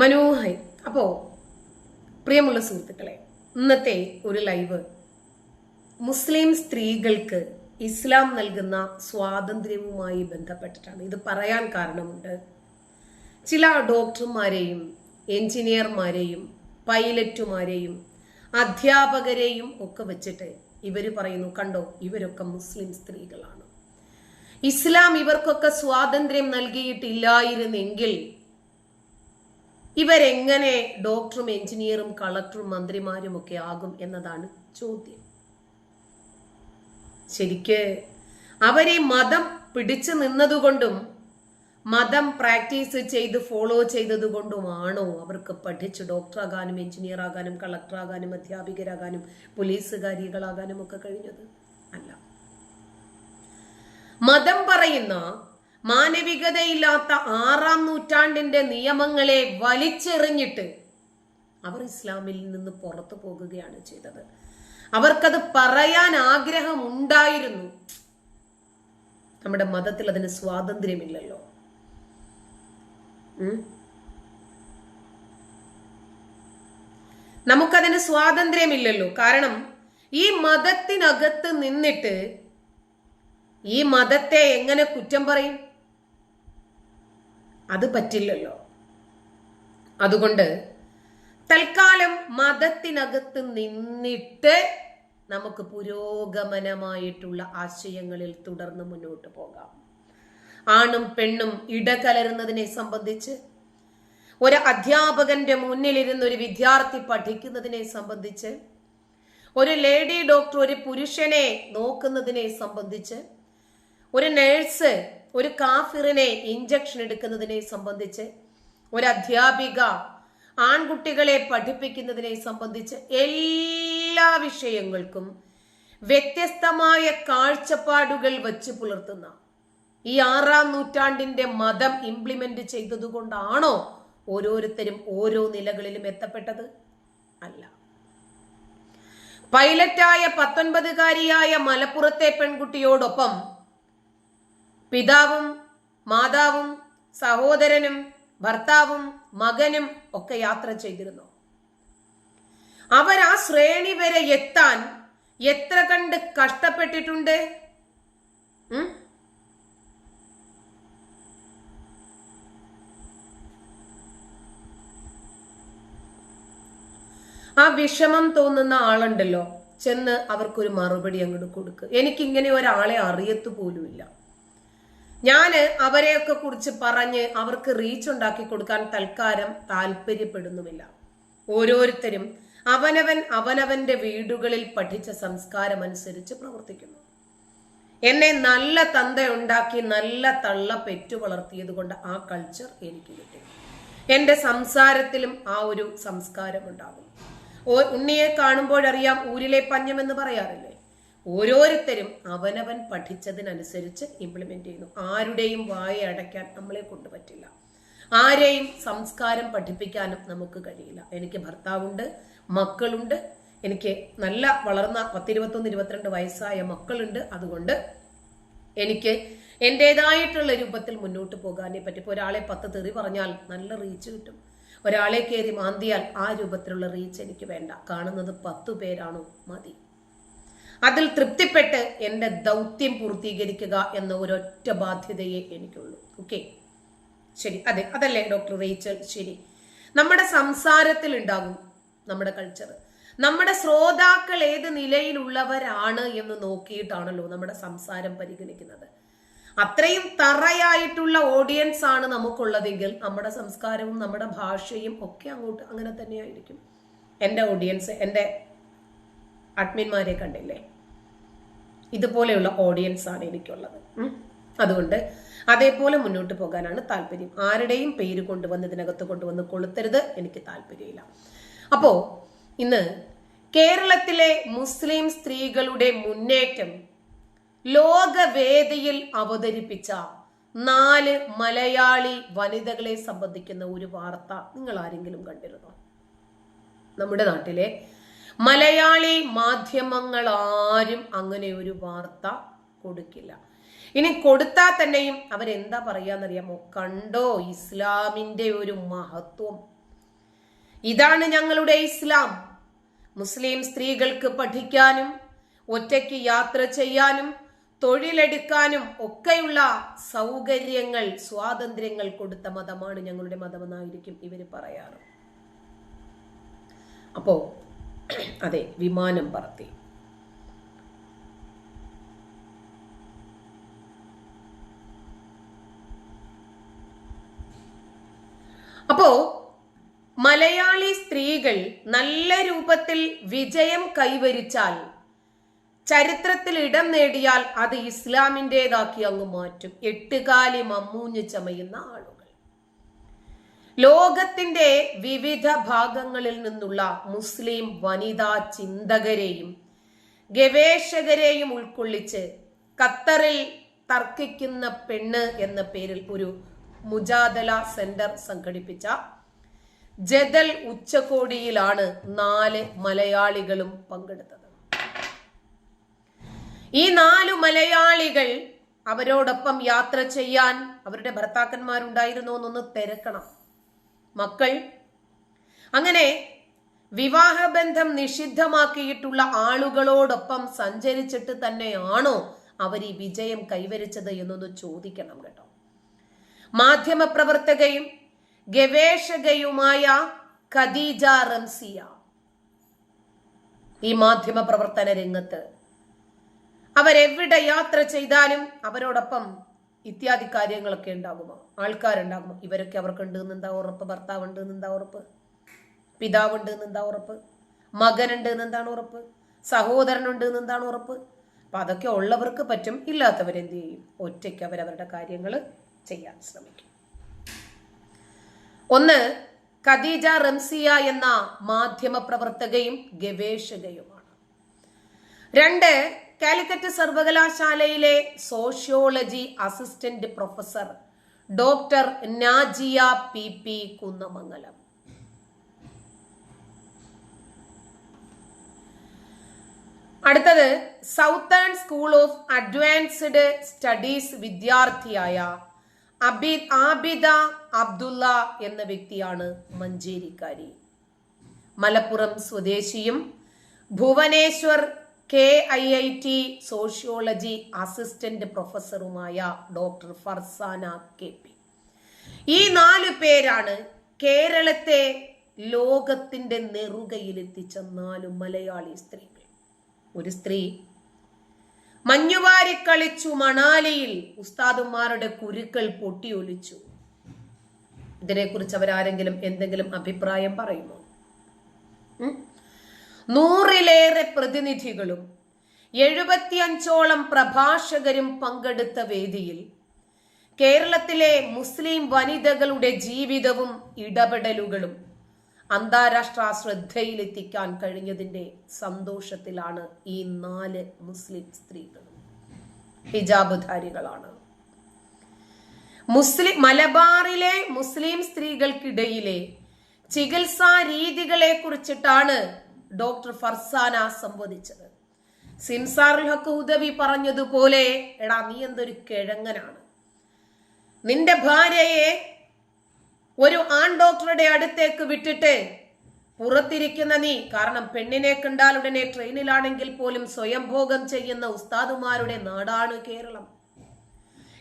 മനോഹരി. അപ്പോ പ്രിയമുള്ള സുഹൃത്തുക്കളെ ഇന്നത്തെ ഒരു ലൈവ്. മുസ്ലിം സ്ത്രീകൾക്ക് ഇസ്ലാം നൽകുന്ന സ്വാതന്ത്ര്യവുമായി ബന്ധപ്പെട്ടിട്ടാണ്. ഇത് പറയാൻ കാരണമുണ്ട്. ചില ഡോക്ടർമാരെയും എഞ്ചിനീയർമാരെയും പൈലറ്റുമാരെയും അധ്യാപകരെയും ഒക്കെ വെച്ചിട്ട് ഇവർ പറയുന്നു കണ്ടോ ഇവരൊക്കെ മുസ്ലിം സ്ത്രീകളാണ്. ഇസ്ലാം ഇവർക്കൊക്കെ സ്വാതന്ത്ര്യം നൽകിയിട്ടില്ലായിരുന്നെങ്കിൽ ഇവരെങ്ങനെ ഡോക്ടറും എഞ്ചിനീയറും കളക്ടറും മന്ത്രിമാരും ഒക്കെ ആകും എന്നതാണ് ചോദ്യം. ശരിക്ക് അവരെ മതം പിടിച്ചു നിന്നതുകൊണ്ടും മതം പ്രാക്ടീസ് ചെയ്ത് ഫോളോ ചെയ്തതുകൊണ്ടുമാണോ അവർക്ക് പഠിച്ച് ഡോക്ടറാകാനും എഞ്ചിനീയർ ആകാനും കളക്ടർ ആകാനും അധ്യാപികരാകാനും പോലീസുകാരികളാകാനും ഒക്കെ കഴിഞ്ഞത്? അല്ല. മതം പറയുന്ന മാനവികതയില്ലാത്ത ആറാം നൂറ്റാണ്ടിന്റെ നിയമങ്ങളെ വലിച്ചെറിഞ്ഞിട്ട് അവർ ഇസ്ലാമിൽ നിന്ന് പുറത്തു പോകുകയാണ് ചെയ്തത്. അവർക്കത് പറയാൻ ആഗ്രഹം ഉണ്ടായിരുന്നു നമ്മുടെ മതത്തിൽ അതിന് സ്വാതന്ത്ര്യമില്ലല്ലോ. നമുക്കതിന് സ്വാതന്ത്ര്യമില്ലല്ലോ. കാരണം ഈ മതത്തിനകത്ത് നിന്നിട്ട് ഈ മതത്തെ എങ്ങനെ കുറ്റം പറയും? അത് പറ്റില്ലല്ലോ. അതുകൊണ്ട് തൽക്കാലം മതത്തിനകത്ത് നിന്നിട്ട് നമുക്ക് പുരോഗമനമായിട്ടുള്ള ആശയങ്ങളിൽ തുടർന്ന് മുന്നോട്ട് പോകാം. ആണും പെണ്ണും ഇടകലരുന്നതിനെ സംബന്ധിച്ച് ഒരു അധ്യാപകന്റെ മുന്നിലിരുന്ന് ഒരു വിദ്യാർത്ഥി പഠിക്കുന്നതിനെ സംബന്ധിച്ച് ഒരു ലേഡി ഡോക്ടർ ഒരു പുരുഷനെ നോക്കുന്നതിനെ സംബന്ധിച്ച് ഒരു നേഴ്സ് ഒരു കാഫിറിനെ ഇഞ്ചക്ഷൻ എടുക്കുന്നതിനെ സംബന്ധിച്ച് ഒരു അധ്യാപിക ആൺകുട്ടികളെ പഠിപ്പിക്കുന്നതിനെ സംബന്ധിച്ച് എല്ലാ വിഷയങ്ങൾക്കും വ്യത്യസ്തമായ കാഴ്ചപ്പാടുകൾ വച്ച് പുലർത്തുന്ന ഈ ആറാം നൂറ്റാണ്ടിന്റെ മതം ഇംപ്ലിമെന്റ് ചെയ്തതുകൊണ്ടാണോ ഓരോരുത്തരും ഓരോ നിലകളിലും എത്തപ്പെട്ടത്? അല്ല. പൈലറ്റായ പത്തൊൻപതുകാരിയായ മലപ്പുറത്തെ പെൺകുട്ടിയോടൊപ്പം പിതാവും മാതാവും സഹോദരനും ഭർത്താവും മകനും ഒക്കെ യാത്ര ചെയ്തിരുന്നു. അവർ ആ ശ്രേണി വരെ എത്താൻ എത്ര കണ്ട് കഷ്ടപ്പെട്ടിട്ടുണ്ട്? ആ വിഷമം തോന്നുന്ന ആളുണ്ടല്ലോ ചെന്ന് അവർക്കൊരു മറുപടി അങ്ങോട്ട് കൊടുക്കുക എനിക്കിങ്ങനെ ഒരാളെ അറിയത്തു പോലുമില്ല. ഞാൻ അവരെയൊക്കെ കുറിച്ച് പറഞ്ഞ് അവർക്ക് റീച്ച് ഉണ്ടാക്കി കൊടുക്കാൻ തൽക്കാലം താല്പര്യപ്പെടുന്നുമില്ല. ഓരോരുത്തരും അവനവൻ അവനവന്റെ വീടുകളിൽ പഠിച്ച സംസ്കാരം അനുസരിച്ച് പ്രവർത്തിക്കുന്നു. എന്നെ നല്ല തന്ത ഉണ്ടാക്കി നല്ല തള്ള പെറ്റു വളർത്തിയത് കൊണ്ട് ആ കൾച്ചർ എനിക്ക് കിട്ടി. എന്റെ സംസാരത്തിലും ആ ഒരു സംസ്കാരം ഉണ്ടാകും. ഉണ്ണിയെ കാണുമ്പോഴറിയാം ഊരിലെ പഞ്ഞമെന്ന് പറയാറില്ലേ? ഓരോരുത്തരും അവനവൻ പഠിച്ചതിനനുസരിച്ച് ഇംപ്ലിമെന്റ് ചെയ്യുന്നു. ആരുടെയും വായ അടയ്ക്കാൻ നമ്മളെ കൊണ്ട് പറ്റില്ല. ആരെയും സംസ്കാരം പഠിപ്പിക്കാനും നമുക്ക് കഴിയില്ല. എനിക്ക് ഭർത്താവുണ്ട് മക്കളുണ്ട് എനിക്ക് നല്ല വളർന്ന പത്തിരുപത്തൊന്ന് ഇരുപത്തിരണ്ട് വയസ്സായ മക്കളുണ്ട്. അതുകൊണ്ട് എനിക്ക് എന്റെതായിട്ടുള്ള രൂപത്തിൽ മുന്നോട്ട് പോകാനേ പറ്റും ഇപ്പോൾ ഒരാളെ പത്ത് തെറി പറഞ്ഞാൽ നല്ല റീച്ച് കിട്ടും. ഒരാളെ കയറി മാന്തിയാൽ ആ രൂപത്തിലുള്ള റീച്ച് എനിക്ക് വേണ്ട. കാണുന്നത് പത്തു പേരാണോ മതി. അതിൽ തൃപ്തിപ്പെട്ട് എന്റെ ദൗത്യം പൂർത്തീകരിക്കുക എന്ന ഒരൊറ്റ ബാധ്യതയെ എനിക്കുള്ളൂ. ഓക്കെ ശരി. അതെ അതല്ലേ ഡോക്ടർ റേച്ചൽ? ശരി. നമ്മുടെ സംസാരത്തിൽ ഉണ്ടാകും നമ്മുടെ കൾച്ചർ നമ്മുടെ ശ്രോതാക്കൾ ഏത് നിലയിലുള്ളവരാണ് എന്ന് നോക്കിയിട്ടാണല്ലോ നമ്മുടെ സംസാരം പരിഗണിക്കുന്നത്. അത്രയും തറയായിട്ടുള്ള ഓഡിയൻസ് ആണ് നമുക്കുള്ളതെങ്കിൽ നമ്മുടെ സംസ്കാരവും നമ്മുടെ ഭാഷയും ഒക്കെ അങ്ങോട്ട് അങ്ങനെ തന്നെയായിരിക്കും. എന്റെ ഓഡിയൻസ് എന്റെ അഡ്മിന്മാരെ കണ്ടില്ലേ? ഇതുപോലെയുള്ള ഓഡിയൻസ് ആണ് എനിക്കുള്ളത്. അതുകൊണ്ട് അതേപോലെ മുന്നോട്ട് പോകാനാണ് താല്പര്യം. ആരുടെയും പേര് കൊണ്ടുവന്ന് ഇതിനകത്ത് കൊണ്ടുവന്ന് കൊളുത്തരുത്. എനിക്ക് താല്പര്യമില്ല. അപ്പോ ഇന്ന് കേരളത്തിലെ മുസ്ലിം സ്ത്രീകളുടെ മുന്നേറ്റം ലോകവേദിയിൽ അവതരിപ്പിച്ച നാല് മലയാളി വനിതകളെ സംബന്ധിക്കുന്ന ഒരു വാർത്ത നിങ്ങൾ ആരെങ്കിലും കണ്ടിരുന്നോ? നമ്മുടെ നാട്ടിലെ മലയാളി മാധ്യമങ്ങൾ ആരും അങ്ങനെ ഒരു വാർത്ത കൊടുക്കില്ല. ഇനി കൊടുത്താൽ തന്നെയും അവരെന്താ പറയാന്നറിയാമോ? കണ്ടോ? ഇസ്ലാമിന്റെ ഒരു മഹത്വം. ഇതാണ് ഞങ്ങളുടെ ഇസ്ലാം. മുസ്ലിം സ്ത്രീകൾക്ക് പഠിക്കാനും ഒറ്റയ്ക്ക് യാത്ര ചെയ്യാനും തൊഴിലെടുക്കാനും ഒക്കെയുള്ള സൗകര്യങ്ങൾ സ്വാതന്ത്ര്യങ്ങൾ കൊടുത്ത മതമാണ് ഞങ്ങളുടെ മതമെന്നായിരിക്കും ഇവർ പറയാറ്. അപ്പോ അതെ വിമാനം പറത്തി. അപ്പോ മലയാളി സ്ത്രീകൾ നല്ല രൂപത്തിൽ വിജയം കൈവരിച്ചാൽ ചരിത്രത്തിൽ ഇടം നേടിയാൽ അത് ഇസ്ലാമിന്റെതാക്കി അങ്ങ് മാറ്റും. എട്ടുകാലി മമ്മൂഞ്ഞ് ചമയുന്ന ആളുകൾ ലോകത്തിന്റെ വിവിധ ഭാഗങ്ങളിൽ നിന്നുള്ള മുസ്ലിം വനിതാ ചിന്തകരെയും ഗവേഷകരെയും ഉൾക്കൊള്ളിച്ച് ഖത്തറിൽ തർക്കിക്കുന്ന പെണ്ണ് എന്ന പേരിൽ ഒരു മുജാദല സെന്റർ സംഘടിപ്പിച്ച ജദൽ ഉച്ചകോടിയിലാണ് നാല് മലയാളികളും പങ്കെടുത്തത്. ഈ നാലു മലയാളികൾ അവരോടൊപ്പം യാത്ര ചെയ്യാൻ അവരുടെ ഭർത്താക്കന്മാരുണ്ടായിരുന്നോ എന്നൊന്ന് തിരക്കണം. മക്കൾ. അങ്ങനെ വിവാഹബന്ധം നിഷിദ്ധമാക്കിയിട്ടുള്ള ആളുകളോടൊപ്പം സഞ്ചരിച്ചിട്ട് തന്നെയാണോ അവർ ഈ വിജയം കൈവരിച്ചത് എന്നൊന്ന് ചോദിക്കണം കേട്ടോ. മാധ്യമപ്രവർത്തകയും ഗവേഷകയുമായ ഖദീജ റംസിയ ഈ മാധ്യമ പ്രവർത്തന രംഗത്ത് അവരെവിടെ യാത്ര ചെയ്താലും അവരോടൊപ്പം ഇത്യാദി കാര്യങ്ങളൊക്കെ ഉണ്ടാകുമോ? ആൾക്കാരുണ്ടാകുമോ? ഇവരൊക്കെ അവർക്കുണ്ട് എന്താ ഉറപ്പ്? ഭർത്താവുണ്ട് എന്താ ഉറപ്പ്? പിതാവുണ്ട് എന്താ ഉറപ്പ്? മകനുണ്ട് എന്താണ് ഉറപ്പ്? സഹോദരനുണ്ട് എന്താണ് ഉറപ്പ്? അപ്പൊ അതൊക്കെ ഉള്ളവർക്ക് പറ്റും ഇല്ലാത്തവരെന്ത് ചെയ്യും? ഒറ്റയ്ക്ക് അവരവരുടെ കാര്യങ്ങൾ ചെയ്യാൻ ശ്രമിക്കും. ഒന്ന് ഖദീജ റംസിയ എന്ന മാധ്യമ പ്രവർത്തകയും ഗവേഷകയുമാണ്. രണ്ട് കാലിക്കറ്റ് സർവകലാശാലയിലെ sociology assistant professor doctor Najiya P P Kunnamangalam. അടുത്തത് southern school of advanced studies വിദ്യാർത്ഥിയായ അബിദ് ആബിദ അബ്ദുള്ള എന്ന വ്യക്തിയാണ് മഞ്ചേരിക്കാരി. മലപ്പുറം സ്വദേശിയും Bhubaneswar K I I T sociology assistant പ്രൊഫസറുമായ doctor Farzana K P. ഈ നാല് പേരാണ് കേരളത്തെ ലോകത്തിന്റെ നെറുകയിലെത്തിച്ച നാല് മലയാളി സ്ത്രീകൾ. ഒരു സ്ത്രീ മഞ്ഞുവാരി കളിച്ചു മണാലിയിൽ ഉസ്താദുമാരുടെ കുരുക്കൾ പൊട്ടിയൊലിച്ചു. ഇതിനെക്കുറിച്ച് അവരാരെങ്കിലും എന്തെങ്കിലും അഭിപ്രായം പറയുമോ? നൂറിലേറെ പ്രതിനിധികളും എഴുപത്തിയഞ്ചോളം പ്രഭാഷകരും പങ്കെടുത്ത വേദിയിൽ കേരളത്തിലെ മുസ്ലിം വനിതകളുടെ ജീവിതവും ഇടപെടലുകളും അന്താരാഷ്ട്ര ശ്രദ്ധയിലെത്തിക്കാൻ കഴിഞ്ഞതിന്റെ സന്തോഷത്തിലാണ് ഈ നാല് മുസ്ലിം സ്ത്രീകളും. ഹിജാബുധാരികളാണ്. മുസ്ലിം മലബാറിലെ മുസ്ലിം സ്ത്രീകൾക്കിടയിലെ ചികിത്സാ രീതികളെ കുറിച്ചിട്ടാണ് ഡോക്ടർ ഫർസാന സംവദിച്ചത്. സിൻസാറുൽ ഹക്ക് ഉദവി പറഞ്ഞതുപോലെ എടാ നീ എന്തൊരു കിഴങ്ങനാണ്. നിന്റെ ഭാര്യയെ ഒരു ആൺ ഡോക്ടറുടെ അടുത്തേക്ക് വിട്ടിട്ട് പുറത്തിരിക്കുന്ന നീ കാരണം പെണ്ണിനെ കണ്ടാൽ ഉടനെ ട്രെയിനിലാണെങ്കിൽ പോലും സ്വയംഭോഗം ചെയ്യുന്ന ഉസ്താദുമാരുടെ നാടാണ് കേരളം.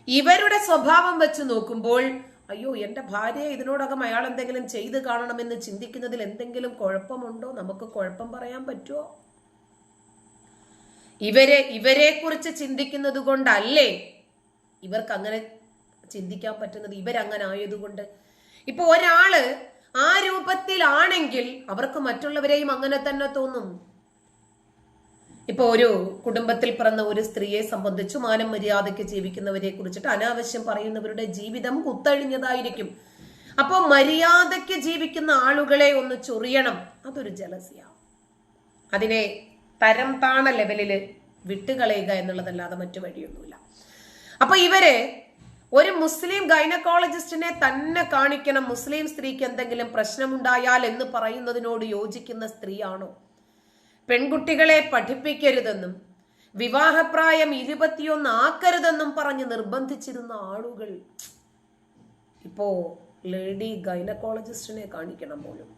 ഇവരുടെ സ്വഭാവം വെച്ച് നോക്കുമ്പോൾ അയ്യോ എന്റെ ഭാര്യയെ ഇതിനോടകം അയാൾ എന്തെങ്കിലും ചെയ്ത് കാണണമെന്ന് ചിന്തിക്കുന്നതിൽ എന്തെങ്കിലും കുഴപ്പമുണ്ടോ? നമുക്ക് കുഴപ്പം പറയാൻ പറ്റുമോ ഇവരെ ഇവരെ കുറിച്ച് ചിന്തിക്കുന്നത് കൊണ്ടല്ലേ ഇവർക്ക് അങ്ങനെ ചിന്തിക്കാൻ പറ്റുന്നത്? ഇവരങ്ങനെ ആയതുകൊണ്ട് ഇപ്പൊ ഒരാൾ ആ രൂപത്തിലാണെങ്കിൽ അവർക്ക് മറ്റുള്ളവരെയും അങ്ങനെ തന്നെ തോന്നും. ഇപ്പൊ ഒരു കുടുംബത്തിൽ പിറന്ന ഒരു സ്ത്രീയെ സംബന്ധിച്ച് മാനം മര്യാദയ്ക്ക് ജീവിക്കുന്നവരെ കുറിച്ചിട്ട് അനാവശ്യം പറയുന്നവരുടെ ജീവിതം കുത്തഴിഞ്ഞതായിരിക്കും. അപ്പൊ മര്യാദയ്ക്ക് ജീവിക്കുന്ന ആളുകളെ ഒന്ന് ചൊറിയണം. അതൊരു ജലസിയ. അതിനെ തരം താണ ലെവലിൽ വിട്ടുകളയുക എന്നുള്ളതല്ലാതെ മറ്റു വഴിയൊന്നുമില്ല. അപ്പൊ ഇവർ ഒരു മുസ്ലിം ഗൈനക്കോളജിസ്റ്റിനെ തന്നെ കാണിക്കണം. മുസ്ലിം സ്ത്രീക്ക് എന്തെങ്കിലും പ്രശ്നമുണ്ടായാൽ എന്ന് പറയുന്നതിനോട് യോജിക്കുന്ന സ്ത്രീയാണോ? പെൺകുട്ടികളെ പഠിപ്പിക്കരുതെന്നും വിവാഹപ്രായം ഇരുപത്തിയൊന്ന് ആക്കരുതെന്നും പറഞ്ഞ് നിർബന്ധിച്ചിരുന്ന ആളുകൾ. ഇപ്പോ ലേഡി ഗൈനക്കോളജിസ്റ്റിനെ കാണിക്കണം പോലും.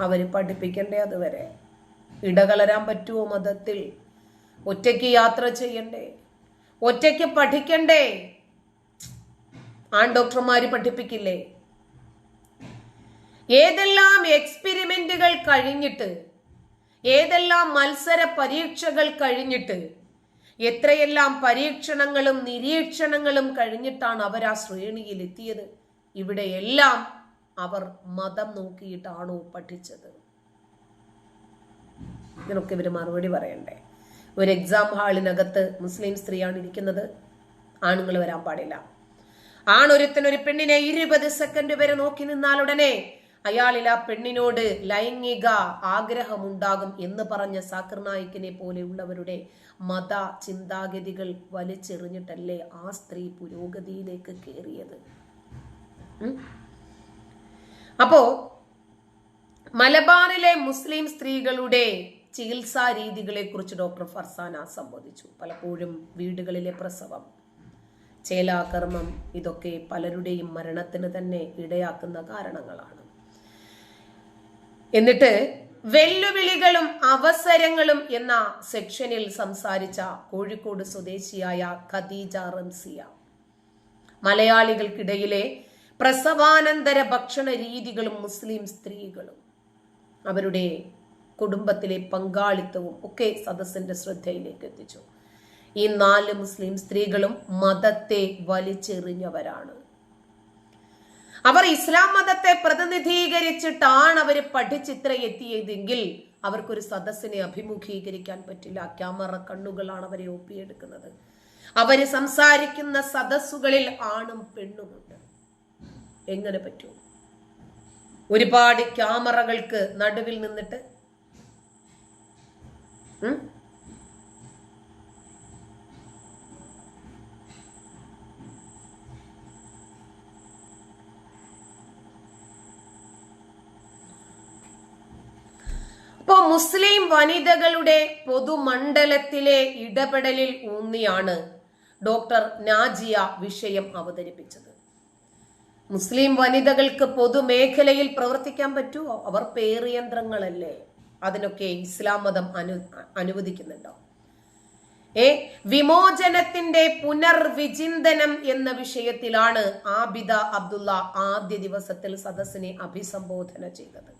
അവർ പഠിപ്പിക്കണ്ടേ അതുവരെ? ഇടകലരാൻ പറ്റുമോ മതത്തിൽ? ഒറ്റയ്ക്ക് യാത്ര ചെയ്യണ്ടേ? ഒറ്റയ്ക്ക് പഠിക്കണ്ടേ? ആൺ ഡോക്ടർമാര് പഠിപ്പിക്കില്ലേ? ഏതെല്ലാം എക്സ്പെരിമെന്റുകൾ കഴിഞ്ഞിട്ട് ഏതെല്ലാം മത്സര പരീക്ഷകൾ കഴിഞ്ഞിട്ട് എത്രയെല്ലാം പരീക്ഷണങ്ങളും നിരീക്ഷണങ്ങളും കഴിഞ്ഞിട്ടാണ് അവർ ആ ശ്രേണിയിൽ എത്തിയത് ഇവിടെയെല്ലാം അവർ മതം നോക്കിയിട്ടാണോ പഠിച്ചത്? ഇതിനൊക്കെ ഇവർ മറുപടി പറയണ്ടേ? ഒരു എക്സാം ഹാളിനകത്ത് മുസ്ലിം സ്ത്രീയാണ് ഇരിക്കുന്നത്. ആണുങ്ങൾ വരാൻ പാടില്ല. ആണൊരുത്തൻ ഒരു പെണ്ണിനെ ഇരുപത് സെക്കൻഡ് വരെ നോക്കി നിന്നാൽ ഉടനെ അയാളിൽ ആ പെണ്ണിനോട് ലൈംഗിക ആഗ്രഹമുണ്ടാകും എന്ന് പറഞ്ഞ സാക്കിർ നായിക്കിനെ പോലെയുള്ളവരുടെ മത ചിന്താഗതികൾ വലിച്ചെറിഞ്ഞിട്ടല്ലേ ആ സ്ത്രീ പുരോഗതിയിലേക്ക് കയറിയത്? അപ്പോ മലബാറിലെ മുസ്ലിം സ്ത്രീകളുടെ ചികിത്സാ രീതികളെ കുറിച്ച് ഡോക്ടർ ഫർസാന സംബോധിച്ചു പലപ്പോഴും വീടുകളിലെ പ്രസവം ചേലാകർമ്മം ഇതൊക്കെ പലരുടെയും മരണത്തിന് തന്നെ ഇടയാക്കുന്ന കാരണങ്ങളാണ്. എന്നിട്ട് വെല്ലുവിളികളും അവസരങ്ങളും എന്ന സെക്ഷനിൽ സംസാരിച്ച കോഴിക്കോട് സ്വദേശിയായ ഖദീജ റംസിയ. മലയാളികൾക്കിടയിലെ പ്രസവാനന്തര ഭക്ഷണ രീതികളും മുസ്ലിം സ്ത്രീകളും അവരുടെ കുടുംബത്തിലെ പങ്കാളിത്തവും ഒക്കെ സദസ്സിന്റെ ശ്രദ്ധയിലേക്ക് എത്തിച്ചു. ഈ നാല് മുസ്ലിം സ്ത്രീകളും മതത്തെ വലിച്ചെറിഞ്ഞവരാണ്. അവർ ഇസ്ലാം മതത്തെ പ്രതിനിധീകരിച്ചിട്ടാണ് അവർ പഠിച്ചിത്ര എത്തിയതെങ്കിൽ അവർക്കൊരു സദസ്സിനെ അഭിമുഖീകരിക്കാൻ പറ്റില്ല. ക്യാമറ കണ്ണുകളാണ് അവരെ ഒപ്പിയെടുക്കുന്നത്. അവർ സംസാരിക്കുന്ന സദസ്സുകളിൽ ആണും പെണ്ണുമുണ്ട് എങ്ങനെ പറ്റൂ? ഒരുപാട് ക്യാമറകൾക്ക് നടുവിൽ നിന്നിട്ട്? മുസ്ലിം വനിതകളുടെ പൊതുമണ്ഡലത്തിലെ ഇടപെടലിൽ ഊന്നിയാണ് ഡോക്ടർ നാജിയ വിഷയം അവതരിപ്പിച്ചത്. മുസ്ലിം വനിതകൾക്ക് പൊതുമേഖലയിൽ പ്രവർത്തിക്കാൻ പറ്റുമോ അവർ പേറിയന്ത്രങ്ങളല്ലേ? അതിനൊക്കെ ഇസ്ലാം മതം അനു അനുവദിക്കുന്നുണ്ടോ? ഏ വിമോചനത്തിന്റെ പുനർവിചിന്തനം എന്ന വിഷയത്തിലാണ് ആബിദ അബ്ദുള്ള ആദ്യ ദിവസത്തിൽ സദസ്സിനെ അഭിസംബോധന ചെയ്തത്.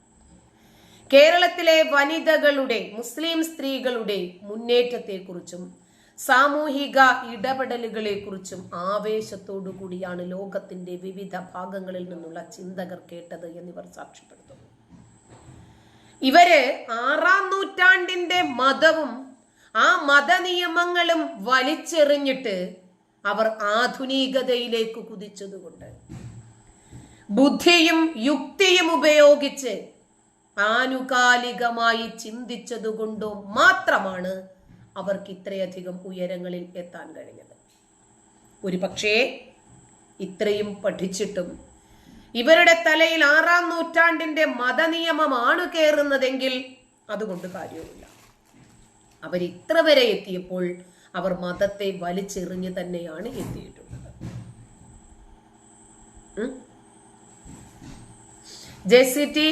കേരളത്തിലെ വനിതകളുടെ മുസ്ലിം സ്ത്രീകളുടെ മുന്നേറ്റത്തെക്കുറിച്ചും സാമൂഹിക ഇടപെടലുകളെക്കുറിച്ചും ആവേശത്തോടു കൂടിയാണ് ലോകത്തിന്റെ വിവിധ ഭാഗങ്ങളിൽ നിന്നുള്ള ചിന്തകർ കേട്ടത് എന്നിവർ സാക്ഷ്യപ്പെടുത്തുന്നു. ഇവർ ആറാം നൂറ്റാണ്ടിന്റെ മതവും ആ മതനിയമങ്ങളും വലിച്ചെറിഞ്ഞിട്ട് അവർ ആധുനികതയിലേക്ക് കുതിച്ചതുകൊണ്ട് ബുദ്ധിയും യുക്തിയും ഉപയോഗിച്ച് ആനുകാലികമായി ചിന്തിച്ചതുകൊണ്ടോ മാത്രമാണ് അവർക്ക് ഇത്രയധികം ഉയരങ്ങളിൽ എത്താൻ കഴിഞ്ഞത്. ഒരു പക്ഷേ ഇത്രയും പഠിച്ചിട്ടും ഇവരുടെ തലയിൽ ആറാം നൂറ്റാണ്ടിന്റെ മതനിയമമാണ് കയറുന്നതെങ്കിൽ അതുകൊണ്ട് കാര്യവുമില്ല. അവരിത്ര വരെ എത്തിയപ്പോൾ അവർ മതത്തെ വലിച്ചെറിഞ്ഞ് തന്നെയാണ് എത്തിയിട്ടുള്ളത്. J C T